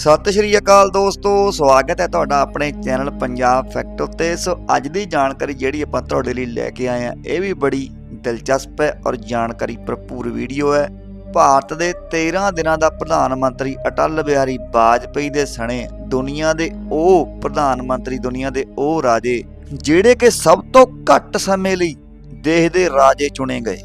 ਸਤਿ ਸ਼੍ਰੀ ਅਕਾਲ ਦੋਸਤੋ, ਸਵਾਗਤ ਹੈ ਤੁਹਾਡਾ ਆਪਣੇ ਚੈਨਲ ਪੰਜਾਬ ਫੈਕਟ ਉੱਤੇ। ਸੋ ਅੱਜ ਦੀ ਜਾਣਕਾਰੀ ਜਿਹੜੀ ਆਪਾਂ ਤੁਹਾਡੇ ਲਈ ਲੈ ਕੇ ਆਏ ਆ ਇਹ ਵੀ ਬੜੀ ਦਿਲਚਸਪ ਹੈ ਔਰ ਜਾਣਕਾਰੀ ਭਰਪੂਰ ਵੀਡੀਓ ਹੈ। ਭਾਰਤ ਦੇ 13 ਦਿਨਾਂ ਦਾ ਪ੍ਰਧਾਨ ਮੰਤਰੀ ਅਟਲ ਬਿਹਾਰੀ ਵਾਜਪੇਈ ਦੇ ਸਣੇ ਦੁਨੀਆ ਦੇ ਉਹ ਪ੍ਰਧਾਨ ਮੰਤਰੀ, ਦੁਨੀਆ ਦੇ ਉਹ ਰਾਜੇ ਜਿਹੜੇ ਕਿ ਸਭ ਤੋਂ ਘੱਟ ਸਮੇਂ ਲਈ ਦੇਸ਼ ਦੇ ਰਾਜੇ ਚੁਣੇ ਗਏ।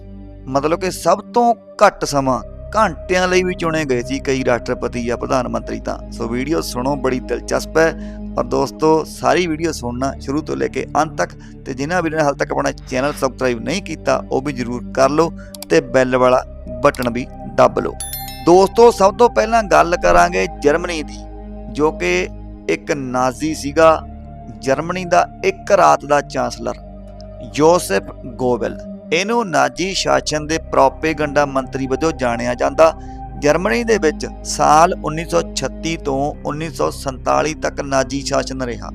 ਮਤਲਬ ਕਿ ਸਭ ਤੋਂ ਘੱਟ ਸਮਾਂ ਘੰਟਿਆਂ ਲਈ ਵੀ ਚੁਣੇ ਗਏ ਸੀ ਕਈ ਰਾਸ਼ਟਰਪਤੀ ਜਾਂ ਪ੍ਰਧਾਨ ਮੰਤਰੀ ਤਾਂ। ਸੋ ਵੀਡੀਓ ਸੁਣੋ, ਬੜੀ ਦਿਲਚਸਪ ਹੈ। ਔਰ ਦੋਸਤੋ, ਸਾਰੀ ਵੀਡੀਓ ਸੁਣਨਾ ਸ਼ੁਰੂ ਤੋਂ ਲੈ ਕੇ ਅੰਤ ਤੱਕ ਤੇ ਜਿਨ੍ਹਾਂ ਵੀਰਾਂ ਨੇ ਹਾਲ ਤੱਕ ਆਪਣਾ ਚੈਨਲ ਸਬਸਕ੍ਰਾਈਬ ਨਹੀਂ ਕੀਤਾ, ਉਹ ਵੀ ਜਰੂਰ ਕਰ ਲਓ ਤੇ ਬੈਲ ਵਾਲਾ ਬਟਨ ਵੀ ਦੱਬ ਲਓ। ਦੋਸਤੋ, ਸਭ ਤੋਂ ਪਹਿਲਾਂ ਗੱਲ ਕਰਾਂਗੇ ਜਰਮਨੀ ਦੀ, ਜੋ ਕਿ ਇੱਕ ਨਾਜ਼ੀ ਸੀਗਾ। ਜਰਮਨੀ ਦਾ ਇੱਕ ਰਾਤ ਦਾ ਚਾਂਸਲਰ, ਯੋਸੇਫ ਗੋਬਲ ਇਹਨੂੰ ਨਾਜੀ ਸ਼ਾਸਨ ਦੇ ਪ੍ਰੋਪੇਗੰਡਾ ਮੰਤਰੀ ਵਜੋਂ ਜਾਣਿਆ ਜਾਂਦਾ। ਜਰਮਨੀ ਦੇ ਵਿੱਚ ਸਾਲ 1936 ਤੋਂ 1947 ਤੱਕ ਨਾਜੀ ਸ਼ਾਸਨ ਰਿਹਾ।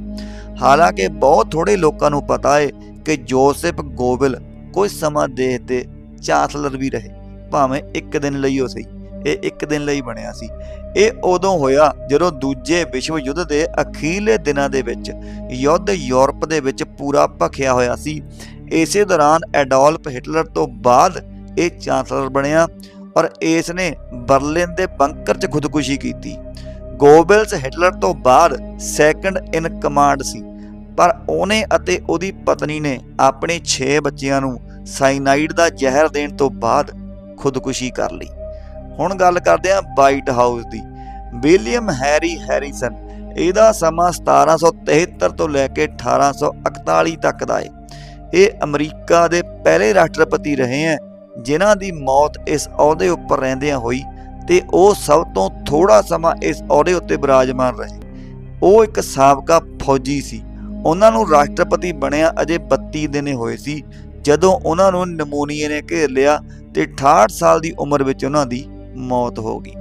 ਹਾਲਾਂਕਿ ਬਹੁਤ ਥੋੜੇ ਲੋਕਾਂ ਨੂੰ ਪਤਾ ਹੈ ਕਿ ਜੋਸੇਫ ਗੋਬਲ ਕੁਝ ਸਮਾਂ ਦੇਸ਼ ਦੇ ਚਾਂਸਲਰ ਵੀ ਰਹੇ, ਭਾਵੇਂ ਇੱਕ ਦਿਨ ਲਈ ਉਹ ਸਹੀ ਇਹ ਇੱਕ ਦਿਨ ਲਈ ਬਣਿਆ ਸੀ। ਇਹ ਉਦੋਂ ਹੋਇਆ ਜਦੋਂ ਦੂਜੇ ਵਿਸ਼ਵ ਯੁੱਧ ਦੇ ਅਖੀਰਲੇ ਦਿਨਾਂ ਦੇ ਵਿੱਚ ਯੁੱਧ ਯੂਰਪ ਦੇ ਵਿੱਚ ਪੂਰਾ ਭਖਿਆ ਹੋਇਆ ਸੀ। ਇਸੇ ਦੌਰਾਨ ਐਡੋਲਫ ਹਿਟਲਰ ਤੋਂ ਬਾਅਦ ਇਹ ਚਾਂਸਲਰ ਬਣਿਆ ਔਰ ਇਸ ਨੇ ਬਰਲਿਨ ਦੇ ਬੰਕਰ 'ਚ ਖੁਦਕੁਸ਼ੀ ਕੀਤੀ। ਗੋਬਲਸ ਹਿਟਲਰ ਤੋਂ ਬਾਅਦ ਸੈਕੰਡ ਇਨ ਕਮਾਂਡ ਸੀ, ਪਰ ਉਹਨੇ ਅਤੇ ਉਹਦੀ ਪਤਨੀ ਨੇ ਆਪਣੇ 6 ਬੱਚਿਆਂ ਨੂੰ ਸਾਈਨਾਈਡ ਦਾ ਜ਼ਹਿਰ ਦੇਣ ਤੋਂ ਬਾਅਦ ਖੁਦਕੁਸ਼ੀ ਕਰ ਲਈ। ਹੁਣ ਗੱਲ ਕਰਦੇ ਹਾਂ ਵਾਈਟ ਹਾਊਸ ਦੀ। ਵਿਲੀਅਮ ਹੈਰੀ ਹੈਰੀਸਨ ਇਹਦਾ ਸਮਾਂ 1773 ਤੋਂ ਲੈ ਕੇ 1841 ਤੱਕ ਦਾ ਹੈ ਇਹ ਅਮਰੀਕਾ ਦੇ ਪਹਿਲੇ ਰਾਸ਼ਟਰਪਤੀ ਰਹੇ ਹੈ, ਜਿਨ੍ਹਾਂ ਦੀ ਮੌਤ ਇਸ ਅਹੁਦੇ ਉੱਪਰ ਰਹਿੰਦਿਆਂ ਹੋਈ ਤੇ ਉਹ ਸਭ ਤੋਂ ਥੋੜਾ ਸਮਾਂ ਇਸ ਅਹੁਦੇ ਉੱਤੇ ਬਿਰਾਜਮਾਨ ਰਹੇ। ਉਹ ਇੱਕ ਸਾਬਕਾ ਫੌਜੀ ਸੀ। ਉਹਨਾਂ ਨੂੰ ਰਾਸ਼ਟਰਪਤੀ ਬਣਿਆ ਅਜੇ 32 ਦਿਨ ਹੋਏ ਸੀ, ਜਦੋਂ ਉਹਨਾਂ ਨੂੰ ਨਮੋਨੀਏ ਨੇ ਘੇਰ ਲਿਆ ਤੇ 68 ਸਾਲ ਦੀ ਉਮਰ ਵਿੱਚ ਉਹਨਾਂ ਦੀ ਮੌਤ ਹੋ ਗਈ।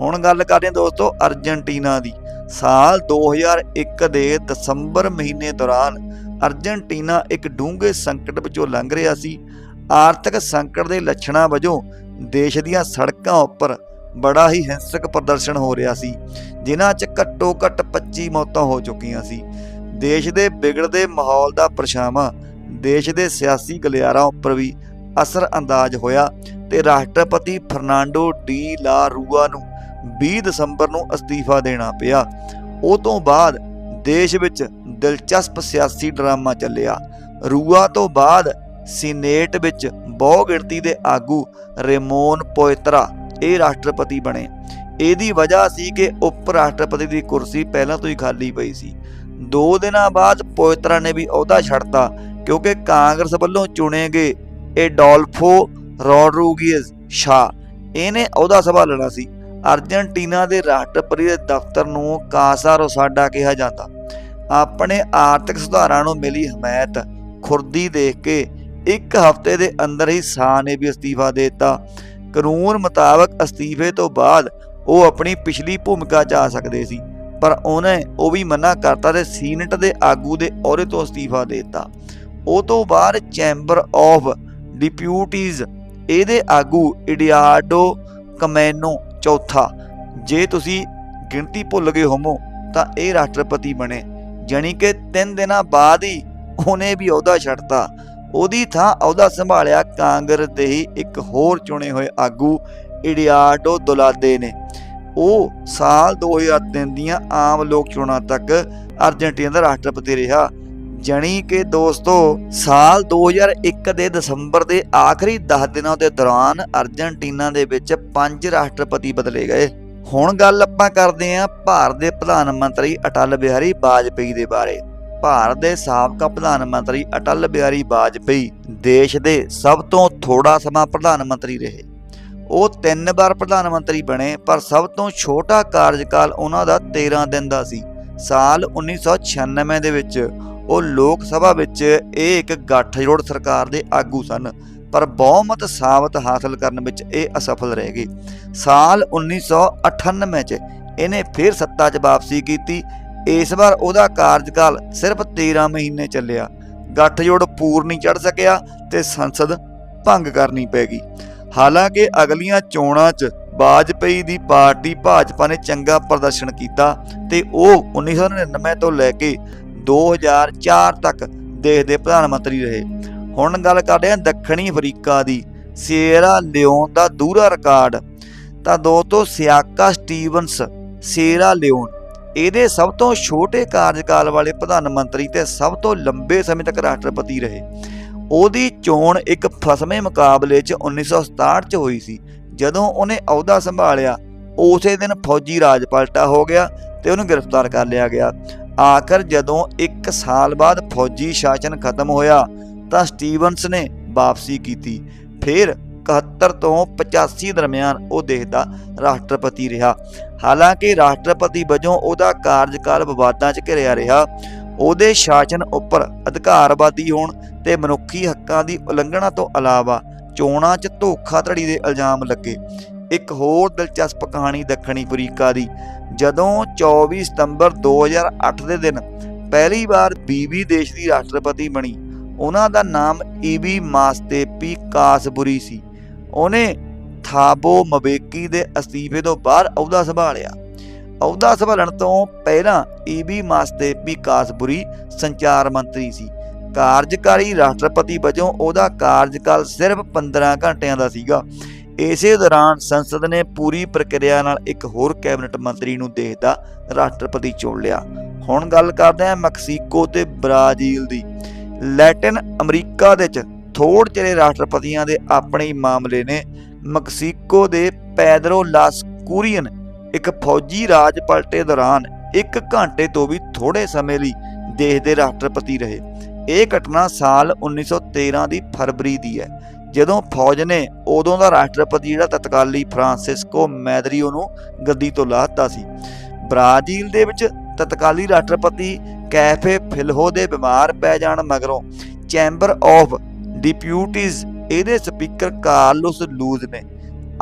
ਹੁਣ ਗੱਲ ਕਰਦੇ ਹਾਂ ਦੋਸਤੋ ਅਰਜਨਟੀਨਾ ਦੀ। ਸਾਲ 2001 ਦੇ ਦਸੰਬਰ ਮਹੀਨੇ ਦੌਰਾਨ ਅਰਜਨਟੀਨਾ ਇੱਕ ਡੂੰਘੇ ਸੰਕਟ ਵਿੱਚੋਂ ਲੰਘ ਰਿਹਾ ਸੀ। ਆਰਥਿਕ ਸੰਕਟ ਦੇ ਲੱਛਣਾਂ ਵਜੋਂ ਦੇਸ਼ ਦੀਆਂ ਸੜਕਾਂ ਉੱਪਰ ਬੜਾ ਹੀ ਹਿੰਸਕ ਪ੍ਰਦਰਸ਼ਨ ਹੋ ਰਿਹਾ ਸੀ, ਜਿਨ੍ਹਾਂ 'ਚ ਘੱਟੋ ਘੱਟ 25 ਮੌਤਾਂ ਹੋ ਚੁੱਕੀਆਂ ਸੀ। ਦੇਸ਼ ਦੇ ਵਿਗੜਦੇ ਮਾਹੌਲ ਦਾ ਪਰਛਾਵਾਂ ਦੇਸ਼ ਦੇ ਸਿਆਸੀ ਗਲਿਆਰਾਂ ਉੱਪਰ ਵੀ ਅਸਰ ਅੰਦਾਜ਼ ਹੋਇਆ ਤੇ ਰਾਸ਼ਟਰਪਤੀ ਫਰਨਾਂਡੋ ਡੀ ਲਾ ਰੂਆ ਨੂੰ 20 ਦਸੰਬਰ ਨੂੰ ਅਸਤੀਫਾ ਦੇਣਾ ਪਿਆ। ਉਹ ਤੋਂ ਬਾਅਦ ਦੇਸ਼ ਵਿੱਚ ਦਿਲਚਸਪ ਸਿਆਸੀ ਡਰਾਮਾ ਚੱਲਿਆ। ਰੂਆ ਤੋਂ ਬਾਅਦ ਸੀਨੇਟ ਵਿੱਚ ਬਹੁ ਗਿਣਤੀ ਦੇ ਆਗੂ ਰੇਮੋਨ ਪੋਇਤਰਾ ਇਹ ਰਾਸ਼ਟਰਪਤੀ ਬਣੇ। ਇਹਦੀ ਵਜ੍ਹਾ ਸੀ ਕਿ ਉਪ ਰਾਸ਼ਟਰਪਤੀ ਦੀ ਕੁਰਸੀ ਪਹਿਲਾਂ ਤੋਂ ਹੀ ਖਾਲੀ ਪਈ ਸੀ। ਦੋ ਦਿਨਾਂ ਬਾਅਦ ਪੋਇਤਰਾ ਨੇ ਵੀ ਅਹੁਦਾ ਛੱਡਤਾ ਕਿਉਂਕਿ ਕਾਂਗਰਸ ਵੱਲੋਂ ਚੁਣੇ ਗਏ ਏਡੋਲਫੋ ਰੋਡਰੂਗੀਜ਼ ਸ਼ਾ ਇਹਨੇ ਅਹੁਦਾ ਸੰਭਾਲਣਾ ਸੀ। ਅਰਜਨਟੀਨਾ ਦੇ ਰਾਸ਼ਟਰਪਤੀ ਦੇ ਦਫ਼ਤਰ ਨੂੰ ਕਾਸਾ ਰੋਸਾਡਾ ਕਿਹਾ ਜਾਂਦਾ। ਆਪਣੇ ਆਰਥਿਕ ਸੁਧਾਰਾਂ ਨੂੰ ਮਿਲੀ ਹਮਾਇਤ, ਖੁਰਦੀ ਦੇਖ ਕੇ ਇੱਕ ਹਫ਼ਤੇ ਦੇ ਅੰਦਰ ਹੀ ਸ਼ਾਹ ਨੇ ਵੀ ਅਸਤੀਫਾ ਦੇ ਦਿੱਤਾ। ਕਾਨੂੰਨ ਮੁਤਾਬਕ ਅਸਤੀਫੇ ਤੋਂ ਬਾਅਦ ਉਹ ਆਪਣੀ ਪਿਛਲੀ ਭੂਮਿਕਾ 'ਚ ਆ ਸਕਦੇ ਸੀ, ਪਰ ਉਹਨੇ ਉਹ ਵੀ ਮਨਾ ਕਰਤਾ ਤੇ ਸੀਨੇਟ ਦੇ ਆਗੂ ਦੇ ਅਹੁਦੇ ਤੋਂ ਅਸਤੀਫਾ ਦੇ ਦਿੱਤਾ। ਉਹ ਤੋਂ ਬਾਅਦ ਚੈਂਬਰ ਆਫ ਡਿਪਿਊਟੀਜ਼, ਇਹਦੇ ਆਗੂ ਇਡੀਆਰਡੋ ਕਮੈਨੋ ਚੌਥਾ, ਜੇ ਤੁਸੀਂ ਗਿਣਤੀ ਭੁੱਲ ਗਏ ਹੋਮੋ ਤਾਂ ਇਹ ਰਾਸ਼ਟਰਪਤੀ ਬਣੇ, ਜਾਣੀ ਕਿ 3 ਦਿਨਾਂ ਬਾਅਦ ਹੀ ਉਹਨੇ ਵੀ ਅਹੁਦਾ ਛੱਡਤਾ। ਉਹਦੀ ਥਾਂ ਅਹੁਦਾ ਸੰਭਾਲਿਆ ਕਾਂਗਰਸ ਦੇ ਹੀ ਇੱਕ ਹੋਰ ਚੁਣੇ ਹੋਏ ਆਗੂ ਇਡੀਆਰਡੋ ਦੁਲਾਦੇ ਨੇ। ਉਹ ਸਾਲ 2003 ਦੀਆਂ ਆਮ ਲੋਕ ਚੋਣਾਂ ਤੱਕ ਅਰਜਨਟੀਨਾ ਦਾ ਰਾਸ਼ਟਰਪਤੀ ਰਿਹਾ। ਜਣੀ ਕਿ ਦੋਸਤੋ, ਸਾਲ 2001 ਦੇ ਦਸੰਬਰ ਦੇ ਆਖਰੀ 10 ਦਿਨਾਂ ਦੇ ਦੌਰਾਨ ਅਰਜਨਟੀਨਾ ਦੇ ਵਿੱਚ ਪੰਜ ਰਾਸ਼ਟਰਪਤੀ ਬਦਲੇ ਗਏ। ਹੁਣ ਗੱਲ ਆਪਾਂ ਕਰਦੇ ਹਾਂ ਭਾਰਤ ਦੇ ਪ੍ਰਧਾਨ ਮੰਤਰੀ ਅਟਲ ਬਿਹਾਰੀ ਵਾਜਪੇਈ ਦੇ ਬਾਰੇ। ਭਾਰਤ ਦੇ ਸਾਬਕਾ ਪ੍ਰਧਾਨ ਮੰਤਰੀ ਅਟਲ ਬਿਹਾਰੀ ਵਾਜਪੇਈ ਦੇਸ਼ ਦੇ ਸਭ ਤੋਂ ਥੋੜਾ ਸਮਾਂ ਪ੍ਰਧਾਨ ਮੰਤਰੀ ਰਹੇ। ਉਹ ਤਿੰਨ ਵਾਰ ਪ੍ਰਧਾਨ ਮੰਤਰੀ ਬਣੇ, ਪਰ ਸਭ ਤੋਂ ਛੋਟਾ ਕਾਰਜਕਾਲ ਉਹਨਾਂ ਦਾ 13 ਦਿਨ ਦਾ ਸੀ। ਸਾਲ 1996 ਦੇ ਵਿੱਚ ਉਹ ਲੋਕ ਸਭਾ ਵਿੱਚ ਇਹ ਇੱਕ ਗੱਠਜੋੜ ਸਰਕਾਰ ਦੇ ਆਗੂ ਸਨ, ਪਰ ਬਹੁਮਤ ਸਾਬਤ ਹਾਸਲ ਕਰਨ ਵਿੱਚ ਇਹ ਅਸਫਲ ਰਹਿ ਗਏ। ਸਾਲ 1998 ਚ ਇਹਨੇ ਫਿਰ ਸੱਤਾ 'ਚ ਵਾਪਸੀ ਕੀਤੀ। ਇਸ ਵਾਰ ਉਹਦਾ ਕਾਰਜਕਾਲ ਸਿਰਫ 13 ਮਹੀਨੇ ਚੱਲਿਆ। ਗੱਠਜੋੜ ਪੂਰ ਨਹੀਂ ਚੜ ਸਕਿਆ ਤੇ ਸੰਸਦ ਭੰਗ ਕਰਨੀ ਪੈ ਗਈ। ਹਾਲਾਂਕਿ ਅਗਲੀਆਂ ਚੋਣਾਂ 'ਚ ਵਾਜਪਈ ਦੀ ਪਾਰਟੀ ਭਾਜਪਾ ਨੇ ਚੰਗਾ ਪ੍ਰਦਰਸ਼ਨ ਕੀਤਾ ਤੇ ਉਹ 1999 ਤੋਂ ਲੈ ਕੇ 2004 ਤੱਕ ਦੇਸ਼ ਦੇ ਪ੍ਰਧਾਨ ਮੰਤਰੀ ਰਹੇ। ਹੁਣ ਗੱਲ ਕਰਦੇ ਹਾਂ ਦੱਖਣੀ ਅਫਰੀਕਾ ਦੀ। ਸੇਰਾ ਲਿਓਨ ਦਾ ਦੂਰਾ ਰਿਕਾਰਡ। ਤਾਂ ਦੋਸਤੋ, ਸਿਆਕਾ ਸਟੀਵਨਸ ਸੇਰਾ ਲਿਓਨ, ਇਹਦੇ ਸਭ ਤੋਂ ਛੋਟੇ ਕਾਰਜਕਾਲ ਵਾਲੇ ਪ੍ਰਧਾਨ ਮੰਤਰੀ ਤੇ ਸਭ ਤੋਂ ਲੰਬੇ ਸਮੇਂ ਤੱਕ ਰਾਸ਼ਟਰਪਤੀ ਰਹੇ। ਉਹਦੀ ਚੋਣ ਇੱਕ ਫਸਵੇਂ ਮੁਕਾਬਲੇ 'ਚ 1967 'ਚ ਹੋਈ ਸੀ। ਜਦੋਂ ਉਹਨੇ ਅਹੁਦਾ ਸੰਭਾਲਿਆ, ਉਸੇ ਦਿਨ ਫੌਜੀ ਰਾਜ ਪਲਟਾ ਹੋ ਗਿਆ। ਤੇ ਉਹਨੂੰ ਗ੍ਰਿਫਤਾਰ ਕਰ ਲਿਆ ਗਿਆ। ਆਖਰ ਜਦੋਂ 1 ਸਾਲ ਬਾਅਦ ਫੌਜੀ ਸ਼ਾਸਨ ਖਤਮ ਹੋਇਆ ਤਾਂ ਸਟੀਵਨਸ ਨੇ ਵਾਪਸੀ ਕੀਤੀ। ਫਿਰ 71 ਤੋਂ 85 ਦਰਮਿਆਨ ਉਹ ਦੇਸ਼ ਦਾ ਰਾਸ਼ਟਰਪਤੀ ਰਿਹਾ। ਹਾਲਾਂਕਿ ਰਾਸ਼ਟਰਪਤੀ ਵਜੋਂ ਉਹਦਾ ਕਾਰਜਕਾਲ ਵਿਵਾਦਾਂ 'ਚ ਘਿਰਿਆ ਰਿਹਾ। ਉਹਦੇ ਸ਼ਾਸਨ ਉੱਪਰ ਅਧਿਕਾਰਵਾਦੀ ਹੋਣ ਤੇ ਮਨੁੱਖੀ ਹੱਕਾਂ ਦੀ ਉਲੰਘਣਾ ਤੋਂ ਇਲਾਵਾ ਚੋਣਾਂ 'ਚ ਧੋਖਾਧੜੀ ਦੇ ਇਲਜ਼ਾਮ ਲੱਗੇ। ਇੱਕ ਹੋਰ ਦਿਲਚਸਪ ਕਹਾਣੀ ਦੱਖਣੀ ਅਫਰੀਕਾ ਦੀ। ਜਦੋਂ 24 ਸਤੰਬਰ 2008 ਦੇ ਦਿਨ ਪਹਿਲੀ ਵਾਰ ਬੀਬੀ ਦੇਸ਼ ਦੀ ਰਾਸ਼ਟਰਪਤੀ ਬਣੀ, ਉਹਨਾਂ ਦਾ ਨਾਮ ਈਬੀ ਮਾਸਤੇਪੀ ਕਾਸਬੁਰੀ ਸੀ। ਉਹਨੇ ਥਾਬੋ ਮਵੇਕੀ ਦੇ ਅਸਤੀਫੇ ਤੋਂ ਬਾਅਦ ਅਹੁਦਾ ਸੰਭਾਲਿਆ। ਅਹੁਦਾ ਸੰਭਾਲਣ ਤੋਂ ਪਹਿਲਾਂ ਈਬੀ ਮਾਸਤੇਪੀ ਕਾਸਬੁਰੀ ਸੰਚਾਰ ਮੰਤਰੀ ਸੀ। ਕਾਰਜਕਾਰੀ ਰਾਸ਼ਟਰਪਤੀ ਵਜੋਂ ਉਹਦਾ ਕਾਰਜਕਾਲ ਸਿਰਫ 15 ਘੰਟਿਆਂ ਦਾ ਸੀਗਾ। ਇਸੇ ਦੌਰਾਨ ਸੰਸਦ ਨੇ ਪੂਰੀ ਪ੍ਰਕਿਰਿਆ ਨਾਲ ਇੱਕ ਹੋਰ ਕੈਬਨਿਟ ਮੰਤਰੀ ਨੂੰ ਦੇਸ਼ ਦਾ ਰਾਸ਼ਟਰਪਤੀ ਚੁਣ ਲਿਆ। ਹੁਣ ਗੱਲ ਕਰਦੇ ਹਾਂ ਮੈਕਸੀਕੋ ਤੇ ਬ੍ਰਾਜ਼ੀਲ ਦੀ। ਲੈਟਿਨ ਅਮਰੀਕਾ ਦੇ ਵਿੱਚ ਥੋੜ ਚਿਰੇ ਰਾਸ਼ਟਰਪਤੀਆਂ ਦੇ ਆਪਣੇ ਹੀ ਮਾਮਲੇ ਨੇ। ਮੈਕਸੀਕੋ ਦੇ ਪੈਦਰੋ ਲਾਸ ਕੂਰੀਅਨ ਇੱਕ ਫੌਜੀ ਰਾਜ ਪਲਟੇ ਦੌਰਾਨ 1 ਘੰਟੇ ਤੋਂ ਵੀ ਥੋੜੇ ਸਮੇਂ ਲਈ ਦੇਸ਼ ਦੇ ਰਾਸ਼ਟਰਪਤੀ ਰਹੇ। ਇਹ ਘਟਨਾ ਸਾਲ 1913 ਦੀ ਫਰਵਰੀ ਦੀ ਹੈ। ਜਦੋਂ ਫੌਜ ਨੇ ਉਦੋਂ ਦਾ ਰਾਸ਼ਟਰਪਤੀ ਜਿਹੜਾ ਤਤਕਾਲੀ ਫ੍ਰਾਂਸਿਸਕੋ ਮੈਦਰੀਓ ਨੂੰ ਗੱਦੀ ਤੋਂ ਲਾਹਤਾ ਸੀ। ਬ੍ਰਾਜ਼ੀਲ ਦੇ ਵਿੱਚ ਤਤਕਾਲੀ ਰਾਸ਼ਟਰਪਤੀ ਕੈਫੇ ਫਿਲਹੋ ਦੇ ਬਿਮਾਰ ਪੈ ਜਾਣ ਮਗਰੋਂ ਚੈਂਬਰ ਆਫ ਡਿਪਿਊਟੀਜ਼ ਇਹਦੇ ਸਪੀਕਰ ਕਾਰਲੋਸ ਲੂਜ਼ ਨੇ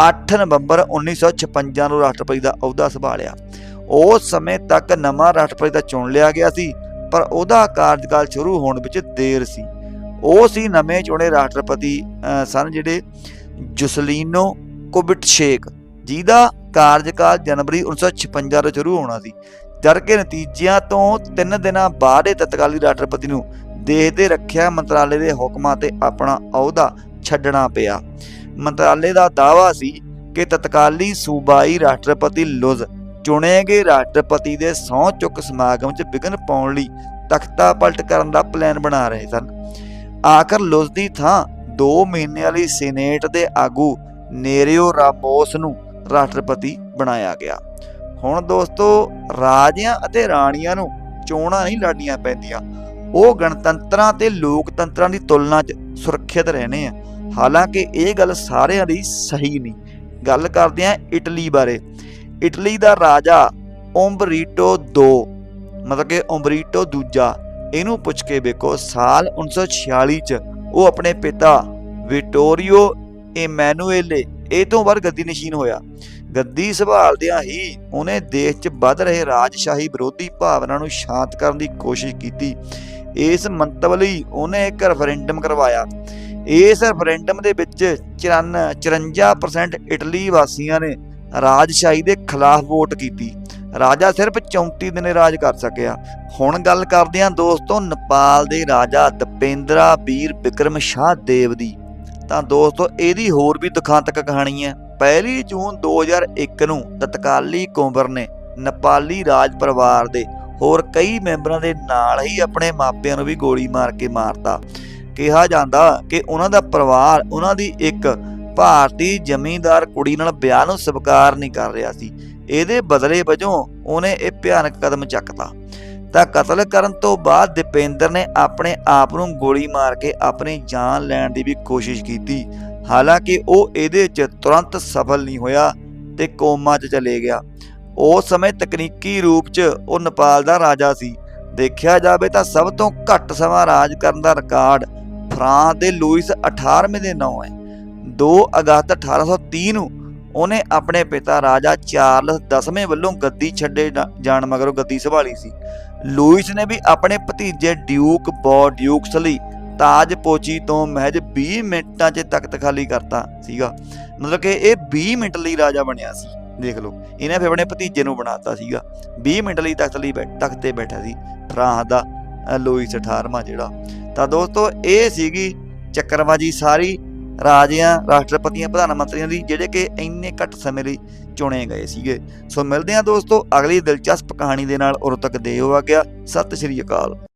8 ਨਵੰਬਰ 1956 ਨੂੰ ਰਾਸ਼ਟਰਪਤੀ ਦਾ ਅਹੁਦਾ ਸੰਭਾਲਿਆ। ਉਸ ਸਮੇਂ ਤੱਕ ਨਵਾਂ ਰਾਸ਼ਟਰਪਤੀ ਦਾ ਚੁਣ ਲਿਆ ਗਿਆ ਸੀ, ਪਰ ਉਹਦਾ ਕਾਰਜਕਾਲ ਸ਼ੁਰੂ ਹੋਣ ਵਿੱਚ ਦੇਰ ਸੀ। ਉਹ ਸੀ ਨਵੇਂ ਚੁਣੇ ਰਾਸ਼ਟਰਪਤੀ ਸਨ ਜਿਹੜੇ ਜੁਸਲੀਨੋ ਕੋਬਿਟਸ਼ੇਕ, ਜਿਹਦਾ ਕਾਰਜਕਾਲ ਜਨਵਰੀ 1956 ਤੋਂ ਸ਼ੁਰੂ ਹੋਣਾ ਸੀ। ਜਦ ਕਿ ਨਤੀਜਿਆਂ ਤੋਂ 3 ਦਿਨਾਂ ਬਾਅਦ ਇਹ ਤਤਕਾਲੀ ਰਾਸ਼ਟਰਪਤੀ ਨੂੰ ਦੇਸ਼ ਦੇ ਰੱਖਿਆ ਮੰਤਰਾਲੇ ਦੇ ਹੁਕਮਾਂ ਤੇ ਆਪਣਾ ਅਹੁਦਾ ਛੱਡਣਾ ਪਿਆ। ਮੰਤਰਾਲੇ ਦਾ ਦਾਅਵਾ ਸੀ ਕਿ ਤਤਕਾਲੀ ਸੂਬਾਈ ਰਾਸ਼ਟਰਪਤੀ ਲੁਜ਼ ਚੁਣੇ ਗਏ ਰਾਸ਼ਟਰਪਤੀ ਦੇ ਸਹੁੰ ਚੁੱਕ ਸਮਾਗਮ 'ਚ ਵਿਘਨ ਪਾਉਣ ਲਈ ਤਖਤਾ ਪਲਟ ਕਰਨ ਦਾ ਪਲਾਨ ਬਣਾ ਰਹੇ ਸਨ। ਆਖਰ ਲੁਜ਼ ਦੀ ਥਾਂ 2 ਮਹੀਨਿਆਂ ਲਈ ਸੀਨੇਟ ਦੇ ਆਗੂ ਨੇਰੀਓ ਰਾਮੋਸ ਨੂੰ ਰਾਸ਼ਟਰਪਤੀ ਬਣਾਇਆ ਗਿਆ। ਹੁਣ ਦੋਸਤੋ, ਰਾਜਿਆਂ ਅਤੇ ਰਾਣੀਆਂ ਨੂੰ ਚੋਣਾਂ ਨਹੀਂ ਲੜਨੀਆਂ ਪੈਂਦੀਆਂ। ਉਹ ਗਣਤੰਤਰਾਂ ਤੇ ਲੋਕਤੰਤਰਾਂ ਦੀ ਤੁਲਨਾ 'ਚ ਸੁਰੱਖਿਅਤ ਰਹਿਣੇ ਆ। ਹਾਲਾਂਕਿ ਇਹ ਗੱਲ ਸਾਰਿਆਂ ਲਈ ਸਹੀ ਨਹੀਂ। ਗੱਲ ਕਰਦੇ ਆ ਇਟਲੀ ਬਾਰੇ। ਇਟਲੀ ਦਾ ਰਾਜਾ ਓਮਬਰੀਟੋ 2 ਮਤਲਬ ਕਿ ਓਮਬਰੀਟੋ ਦੂਜਾ ਇਹਨੂੰ ਪੁੱਛ ਕੇ ਵੇਖੋ, ਸਾਲ 1946 ਚ ਉਹ ਆਪਣੇ ਪਿਤਾ ਵਿਟੋਰੀਓ ਇਮੈਨੂਏਲੇ, ਇਹ ਤੋਂ ਬਾਅਦ ਗੱਦੀ ਨਸ਼ੀਨ ਹੋਇਆ। ਗੱਦੀ ਸੰਭਾਲਦਿਆਂ ਹੀ ਉਹਨੇ ਦੇਸ਼ 'ਚ ਵੱਧ ਰਹੇ ਰਾਜਸ਼ਾਹੀ ਵਿਰੋਧੀ ਭਾਵਨਾ ਨੂੰ ਸ਼ਾਂਤ ਕਰਨ ਦੀ ਕੋਸ਼ਿਸ਼ ਕੀਤੀ। ਇਸ ਮੰਤਵ ਲਈ ਉਹਨੇ ਇੱਕ ਰੈਫਰੈਂਡਮ ਕਰਵਾਇਆ। ਇਸ ਰੈਫਰੈਂਡਮ ਦੇ ਵਿੱਚ 94 54% ਇਟਲੀ ਵਾਸੀਆਂ ਨੇ ਰਾਜਸ਼ਾਹੀ ਦੇ ਖਿਲਾਫ ਵੋਟ ਕੀਤੀ। ਰਾਜਾ ਸਿਰਫ 34 ਦਿਨ ਰਾਜ ਕਰ ਸਕਿਆ। ਹੁਣ ਗੱਲ ਕਰਦੇ ਹਾਂ ਦੋਸਤੋ ਨੇਪਾਲ ਦੇ ਰਾਜਾ ਦਪੇਂਦਰਾ ਵੀਰ ਵਿਕਰਮ ਸ਼ਾਹ ਦੇਵ ਦੀ। ਤਾਂ ਦੋਸਤੋ ਇਹਦੀ ਹੋਰ ਵੀ ਦੁਖਾਂਤਕ ਕਹਾਣੀ ਹੈ। ਪਹਿਲੀ ਜੂਨ 2001 ਨੂੰ ਤਤਕਾਲੀ ਕੁੰਵਰ ਨੇ ਨੇਪਾਲੀ ਰਾਜ ਪਰਿਵਾਰ ਦੇ ਹੋਰ ਕਈ ਮੈਂਬਰਾਂ ਦੇ ਨਾਲ ਹੀ ਆਪਣੇ ਮਾਪਿਆਂ ਨੂੰ ਵੀ ਗੋਲੀ ਮਾਰ ਕੇ ਮਾਰਤਾ। ਕਿਹਾ ਜਾਂਦਾ ਕਿ ਉਹਨਾਂ ਦਾ ਪਰਿਵਾਰ, ਉਹਨਾਂ ਦੀ ਇੱਕ ਭਾਰਤੀ ਜ਼ਮੀਂਦਾਰ ਕੁੜੀ ਨਾਲ ਵਿਆਹ ਨੂੰ ਸਵੀਕਾਰ ਨਹੀਂ ਕਰ ਰਿਹਾ ਸੀ। ਇਹਦੇ ਬਦਲੇ ਵਜੋਂ ਉਹਨੇ ਇਹ ਭਿਆਨਕ ਕਦਮ ਚੱਕਤਾ। ਤਾਂ ਕਤਲ ਕਰਨ ਤੋਂ ਬਾਅਦ ਦੀਪੇਂਦਰ ਨੇ ਆਪਣੇ ਆਪ ਨੂੰ ਗੋਲੀ ਮਾਰ ਕੇ ਆਪਣੀ ਜਾਨ ਲੈਣ ਦੀ ਵੀ ਕੋਸ਼ਿਸ਼ ਕੀਤੀ। ਹਾਲਾਂਕਿ ਉਹ ਇਹਦੇ 'ਚ ਤੁਰੰਤ ਸਫਲ ਨਹੀਂ ਹੋਇਆ ਤੇ ਕੋਮਾ 'ਚ ਚਲੇ ਗਿਆ। ਉਸ ਸਮੇਂ ਤਕਨੀਕੀ ਰੂਪ 'ਚ ਉਹ ਨੇਪਾਲ ਦਾ ਰਾਜਾ ਸੀ। ਦੇਖਿਆ ਜਾਵੇ ਤਾਂ ਸਭ ਤੋਂ ਘੱਟ ਸਮਾਂ ਰਾਜ ਕਰਨ ਦਾ ਰਿਕਾਰਡ ਫਰਾਂਸ ਦੇ ਲੂਇਸ 18ਵੇਂ ਦੇ ਨਾਂ ਹੈ। 2 ਅਗਸਤ 1830 ਨੂੰ ਉਹਨੇ ਆਪਣੇ ਪਿਤਾ ਰਾਜਾ ਚਾਰਲਸ 10ਵੇਂ ਵੱਲੋਂ ਗੱਦੀ ਛੱਡੇ ਜਾਣ ਮਗਰੋਂ ਗੱਦੀ ਸੰਭਾਲੀ ਸੀ। ਲੂਇਸ ਨੇ ਵੀ ਆਪਣੇ ਭਤੀਜੇ ਡਿਊਕ ਬੌ ਡਿਊਕਸ ਲਈ ਤਾਜ ਪੋਚੀ ਤੋਂ ਮਹਿਜ 20 ਮਿੰਟਾਂ 'ਚ ਤਖਤ ਖਾਲੀ ਕਰਤਾ ਸੀਗਾ। ਮਤਲਬ ਕਿ ਇਹ 20 ਮਿੰਟ ਲਈ ਰਾਜਾ ਬਣਿਆ ਸੀ। ਦੇਖ ਲਓ, ਇਹਨੇ ਫਿਰ ਆਪਣੇ ਭਤੀਜੇ ਨੂੰ ਬਣਾਤਾ ਸੀਗਾ। 20 ਮਿੰਟ ਲਈ ਤਖਤ ਲਈ ਬੈ- ਤਖਤ ਤੇ ਬੈਠਾ ਸੀ। ਫਰਾਂਸ ਦਾ ਲੂਇਸ ਲੋਈਸ 18ਵਾਂ ਜਿਹੜਾ। ਤਾਂ ਦੋਸਤੋ, ਇਹ ਸੀਗੀ ਚੱਕਰਬਾਜੀ ਸਾਰੀ। ਰਾਜਿਆਂ, ਰਾਸ਼ਟਰਪਤੀਆਂ, ਪ੍ਰਧਾਨ ਮੰਤਰੀਆਂ ਦੀ ਜਿਹੜੇ ਕਿ ਇੰਨੇ ਘੱਟ ਸਮੇਂ ਲਈ ਚੁਣੇ ਗਏ ਸੀਗੇ। ਸੋ ਮਿਲਦੇ ਹਾਂ ਦੋਸਤੋ ਅਗਲੀ ਦਿਲਚਸਪ ਕਹਾਣੀ ਦੇ ਨਾਲ। ਉਦੋਂ ਤੱਕ ਦੇ ਹੋ ਆ ਗਿਆ ਸਤਿ ਸ਼੍ਰੀ ਅਕਾਲ।